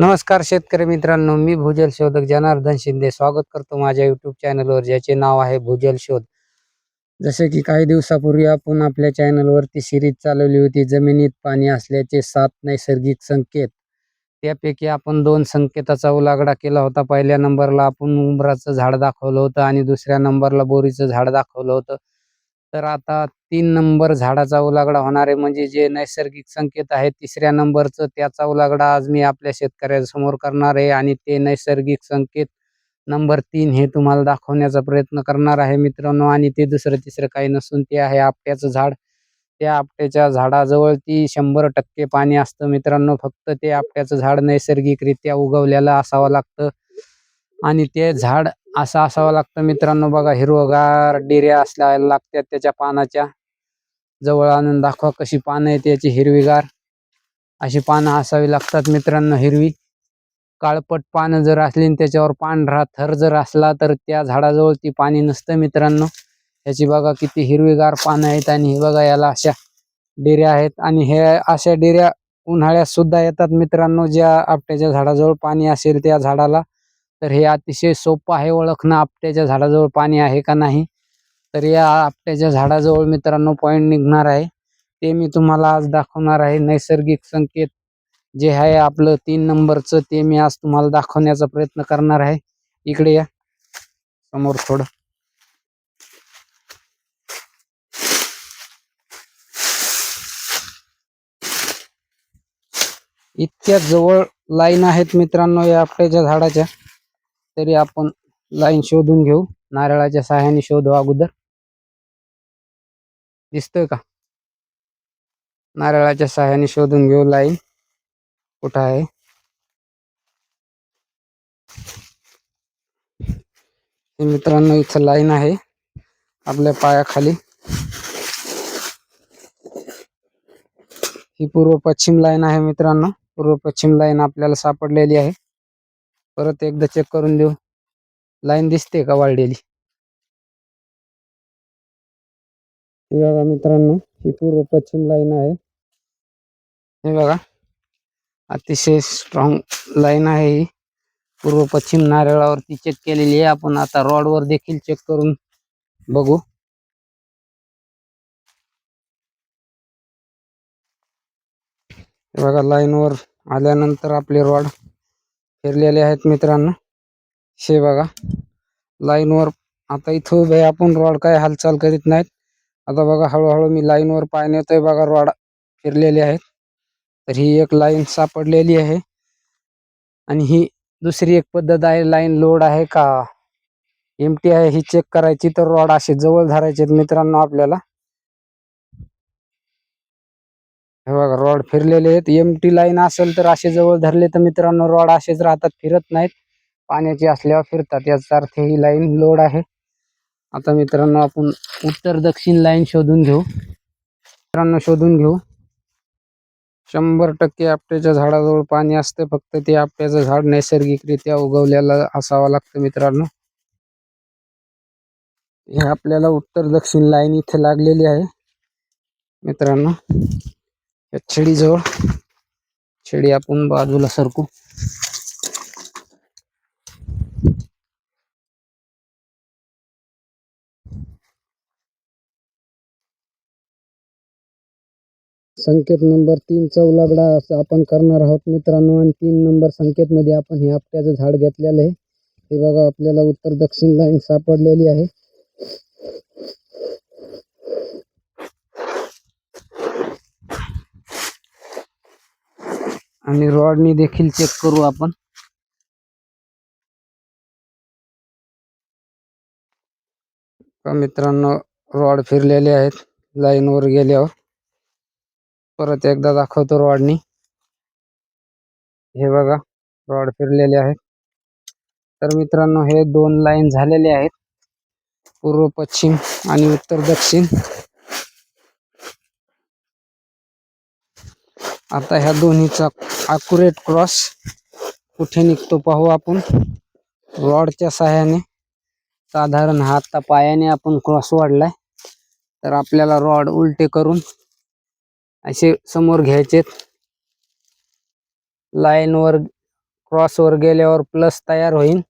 नमस्कार शेतकरी मित्रांनो मी भूजल शोधक जनार्दन शिंदे. स्वागत करतो माझ्या युट्यूब चॅनलवर ज्याचे नाव आहे भूजल शोध. जसे की काही दिवसापूर्वी आपण आपल्या चॅनलवरती सिरीज चालवली होती जमिनीत पाणी असल्याचे सात नैसर्गिक संकेत. त्यापैकी आपण दोन संकेताचा उलागडा केला होता. पहिल्या नंबरला आपण उंबराचं झाड दाखवलं होतं आणि दुसऱ्या नंबरला बोरीचं झाड दाखवलं होतं. तर आता तीन नंबर झाडाचा उलागडा होणार आहे. म्हणजे जे नैसर्गिक संकेत आहे तिसऱ्या नंबरचं त्याचा उलागडा आज मी आपल्या शेतकऱ्यासमोर करणार आहे. आणि ते नैसर्गिक संकेत नंबर तीन हे तुम्हाला दाखवण्याचा प्रयत्न करणार आहे मित्रांनो. आणि ते दुसरं तिसरं काही नसून ते आहे आपट्याचं झाड. त्या आपट्याच्या झाडाजवळ ती शंभर टक्के पाणी असतं मित्रांनो. फक्त ते आपट्याचं झाड नैसर्गिकरित्या उगवलेलं असावं लागतं. आणि ते झाड असं असावं लागतं मित्रांनो बघा हिरवगार डेऱ्या असल्या लागतात त्याच्या पानाच्या. जवळ आणून दाखवा कशी पानं आहेत त्याची हिरवीगार. अशी पानं असावी लागतात मित्रांनो हिरवी. काळपट पानं जर असली आणि त्याच्यावर पांढरा थर जर असला तर त्या झाडाजवळ ती पाणी नसतं मित्रांनो. ह्याची बघा किती हिरवीगार पानं आहेत आणि हे बघा याला अशा डेऱ्या आहेत. आणि हे अशा डेऱ्या उन्हाळ्यात सुद्धा येतात मित्रांनो ज्या आपट्याच्या झाडाजवळ पाणी असेल त्या झाडाला. तर हे अतिशय सोपं आहे ओळखणं. आपट्याच्या झाडाजवळ पाणी आहे का नाही? तर या आपट्याच्या झाडाजवळ मित्रांनो पॉईंट निघणार आहे. ते मी तुम्हाला आज दाखवणार आहे. नैसर्गिक संकेत जे आहे आपलं तीन नंबरचं ते मी आज तुम्हाला दाखवण्याचा प्रयत्न करणार आहे. इकडे या. समोर थोडं. इतक्या जवळ लाईन आहेत मित्रांनो या आपट्याच्या झाडाच्या. तरी आपण लाईन शोधून घेऊ. नारळाच्या सहाय्याने शोधू अगोदर. दिसतोय का? नारळाच्या सहाय्याने शोधून घेऊ लाईन. कुठं आहे? हे मित्रांनो इथं लाईन आहे. आपल्या पायाखाली. ही पूर्व पश्चिम लाईन आहे मित्रांनो. पूर्व पश्चिम लाईन आपल्याला सापडलेली आहे. परत एकदा चेक करून देऊ. लाईन दिसते का वाढलेली? हे बघा मित्रांनो ही पूर्व पश्चिम लाईन आहे. हे बघा अतिशय स्ट्रॉंग लाईन आहे ही. पूर्व पश्चिम नारळावरती चेक केलेली आहे. आपण आता रॉडवर देखील चेक करून बघू. बघा लाईनवर आल्यानंतर आपले रॉड फिरलेले आहेत मित्रांनो. शे बघा. लाईनवर आता इथं उभे आपण. रॉड काय हालचाल करीत नाहीत. आता बघा हळूहळू मी लाईनवर पाय नेतोय बघा. रॉड फिरलेले आहेत. तर ही एक लाईन सापडलेली आहे. आणि ही दुसरी एक पद्धत आहे. लाईन लोड आहे का? एमटी आहे. ही चेक करायची तर रॉड असे जवळ धरायचे मित्रांनो आपल्याला. हे बघा रॉड फिरलेले आहेत. एमटी लाईन असेल तर असे जवळ धरले तर मित्रांनो रॉड असेच राहतात फिरत नाहीत. पाण्याची असल्यावर फिरतात. याचा अर्थ ही लाईन लोड आहे. आता मित्रांनो आपण उत्तर दक्षिण लाईन शोधून घेऊ. मित्रांनो शोधून घेऊ. शंभर टक्के आपट्याच्या झाडाजवळ पाणी असते. फक्त ते आपट्याचं झाड नैसर्गिकरित्या उगवलेलं असावं लागतं मित्रांनो. हे आपल्याला उत्तर दक्षिण लाईन इथे लागलेली आहे. मित्रांनो या छेडीजवळ. छेडी आपण बाजूला सरकू. संकेत नंबर तीन चौलागडा असं आपण करणार आहोत मित्रांनो. आणि तीन नंबर संकेत मध्ये आपण हे आपट्याचं झाड घेतलेलं आहे. हे बघा आपल्याला उत्तर दक्षिण लाईन सापडलेली आहे. आणि रॉडनी देखील चेक करू आपण. मित्रांनो रॉड फिरलेले आहेत लाईनवर गेल्यावर. परत एकदा दाखवतो रॉडनी. हे बघा रॉड फिरलेले आहेत. तर मित्रांनो हे दोन लाईन झालेले आहेत. पूर्व पश्चिम आणि उत्तर दक्षिण. आता ह्या दोन्हीचा अक्युरेट क्रॉस कुठे निघतो पाहू आपण. रॉडच्या सहाय्याने साधारण हाता पायाने आपण क्रॉस वाढलाय. तर आपल्याला रॉड उलटे करून असे समोर घ्यायचे लाईनवर क्रॉसवर गेल्यावर प्लस तयार होईल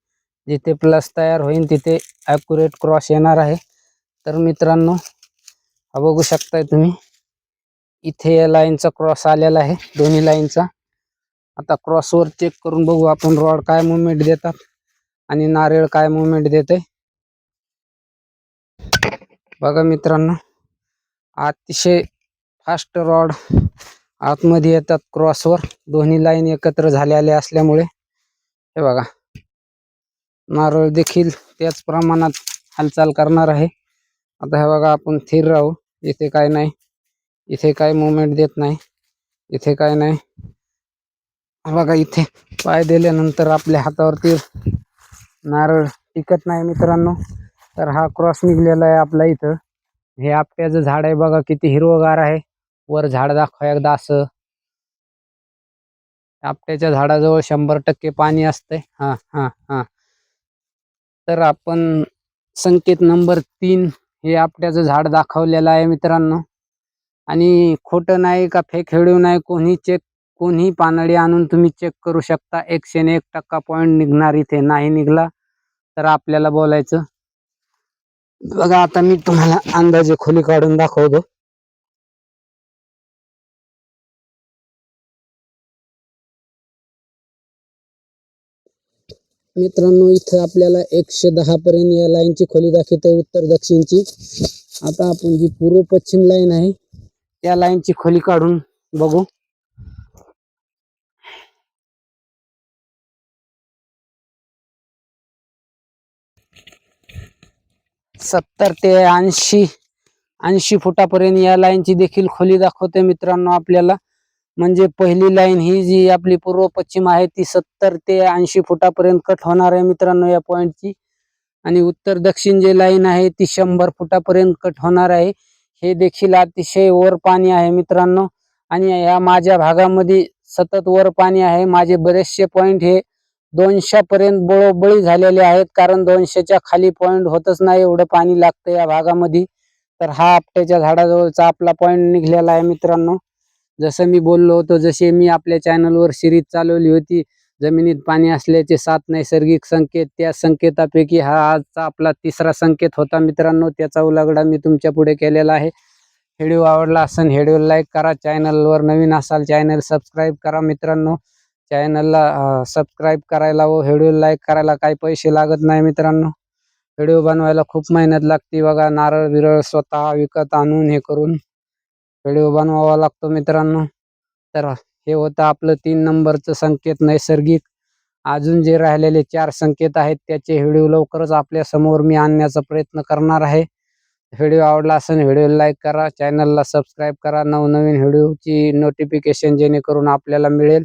जिथे प्लस तयार होईल तिथे ॲक्युरेट क्रॉस येणार आहे. तर मित्रांनो हा बघू शकताय तुम्ही. इथे या लाईनचा क्रॉस आलेला आहे. दोन्ही लाईनचा आता क्रॉसवर चेक करून बघू आपण रॉड काय मुवमेंट देतात आणि नारळ काय मुवमेंट देते बघा मित्रांनो अतिशय फास्ट रॉड आतमध्ये येतात क्रॉसवर दोन्ही लाईन एकत्र झालेल्या असल्यामुळे हे बघा. नारळ देखील त्याच प्रमाणात हालचाल करणार आहे. आता हे बघा आपण स्थिर राहू. इथे काय नाही. इथे काय मुवमेंट देत नाही. इथे काय नाही. बघा इथे पाय दिल्यानंतर आपल्या हातावरती नारळ टिकत नाही मित्रांनो. तर हा क्रॉस निघलेला आहे आपला इथं. हे आपट्याचं झाड आहे बघा किती हिरवगार आहे. वर झाड दाखवा एकदा असं. आपट्याच्या झाडाजवळ शंभर टक्के पाणी असतंय. हा हा हा. तर आपण संकेत नंबर तीन हे आपट्याचं झाड दाखवलेलं आहे मित्रांनो. आणि खोटं नाही का फेक हेळू नाही कोणी चेक कोणीही पानळी आणून तुम्ही चेक करू शकता. एकशे एक टक्का पॉईंट निघणार इथे. नाही निघला तर आपल्याला बोलायचं. बघा आता मी तुम्हाला अंदाजे खोली काढून दाखवतो. मित्रांनो इथं आपल्याला एकशे दहा पर्यंत या लाईनची खोली दाखवते उत्तर दक्षिणची. आता आपण जी पूर्व पश्चिम लाईन आहे त्या लाईनची खोली काढून बघू. सत्तर ते ऐंशी ऐंशी फुटापर्यंत या लाईनची देखील खोली दाखवते मित्रांनो आपल्याला. म्हणजे पहिली लाईन ही जी आपली पूर्व पश्चिम आहे ती सत्तर ते ऐंशी फुटापर्यंत कट होणार आहे मित्रांनो या पॉईंटची आणि उत्तर दक्षिण जी लाईन आहे ती शंभर फुटापर्यंत कट होणार आहे. हे देखील अतिशय वर पाणी आहे मित्रांनो. आणि या माझ्या भागामध्ये सतत वर पाणी आहे. माझे बरेचसे पॉइंट हे दोनशे पर्यंत बळोबळी झालेले आहेत. कारण दोनशेच्या खाली पॉइंट होतच नाही. एवढं पाणी लागतं या भागामध्ये. तर हा आपट्याच्या झाडाजवळचा आपला पॉइंट निघलेला आहे मित्रांनो. जसं मी बोललो होतो जसे मी आपल्या चॅनलवर सिरीज चालवली होती जमिनीत पाणी असल्याचे सात नैसर्गिक संकेत त्या संकेतापैकी हा आजचा आपला तिसरा संकेत होता मित्रांनो. त्याचा उलगडा मी तुमच्यापुढे केलेला आहे. व्हिडिओ आवडला असेल व्हिडिओ लाईक करा. चॅनलवर नवीन असाल चॅनल सबस्क्राईब करा मित्रांनो. चॅनलला सबस्क्राईब करायला व व्हिडिओ लाईक करायला काही पैसे लागत नाही मित्रांनो. व्हिडिओ बनवायला खूप मेहनत लागते बघा नारळ बिरळ स्वतः विकत आणून हे करून व्हिडिओ बनवावा लागतो मित्रांनो. तर हे होतं आपलं तीन नंबरचं संकेत नैसर्गिक. अजून जे राहिलेले चार संकेत आहेत त्याचे व्हिडिओ लवकरच आपल्यासमोर मी आणण्याचा प्रयत्न करणार आहे. व्हिडिओ आवडला असेल व्हिडिओ लाईक करा चॅनलला सबस्क्राईब करा. नवनवीन व्हिडिओची नोटिफिकेशन जेणेकरून आपल्याला मिळेल.